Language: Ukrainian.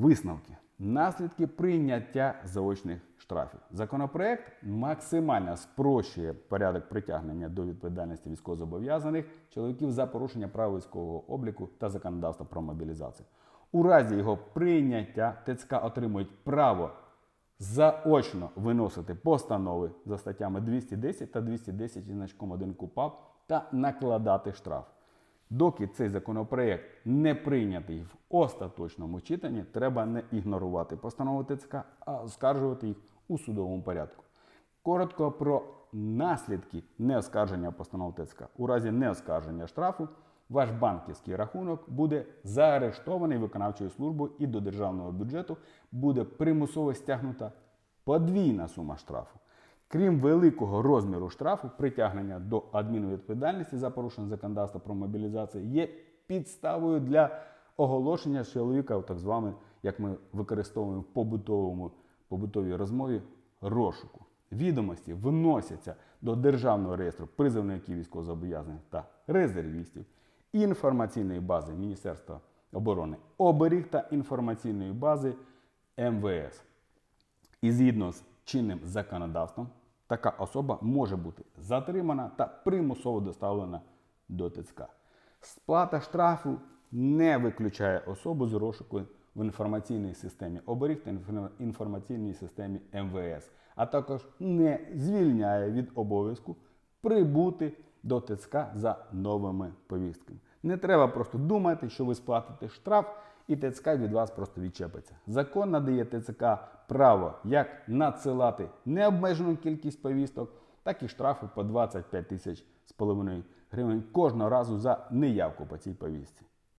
Висновки. Наслідки прийняття заочних штрафів. Законопроект максимально спрощує порядок притягнення до відповідальності військовозобов'язаних чоловіків за порушення прав військового обліку та законодавства про мобілізацію. У разі його прийняття ТЦК отримують право заочно виносити постанови за статтями 210 та 210 зі значком 1 КУПАП та накладати штраф. Доки цей законопроект не прийнятий в остаточному читанні, треба не ігнорувати постанови ТЦК, а оскаржувати їх у судовому порядку. Коротко про наслідки неоскарження постанов ТЦК. У разі неоскарження штрафу ваш банківський рахунок буде заарештований виконавчою службою і до державного бюджету буде примусово стягнута подвійна сума штрафу. Крім великого розміру штрафу, притягнення до адмінвідповідальності за порушення законодавства про мобілізацію є підставою для оголошення чоловіка, так званий, як ми використовуємо в побутовому, побутовій розмові, розшуку. Відомості вносяться до Державного реєстру призовників військовозобов'язаних та резервістів, інформаційної бази Міністерства оборони оберіг та інформаційної бази МВС. І згідно з чинним законодавством, така особа може бути затримана та примусово доставлена до ТЦК. Сплата штрафу не виключає особу з розшуку в інформаційній системі оберіг та інформаційній системі МВС, а також не звільняє від обов'язку прибути до ТЦК за новими повістками. Не треба просто думати, що ви сплатите штраф і ТЦК від вас просто відчепиться. Закон надає ТЦК право як надсилати необмежену кількість повісток, так і штрафи по 25 тисяч з половиною гривень кожного разу за неявку по цій повістці.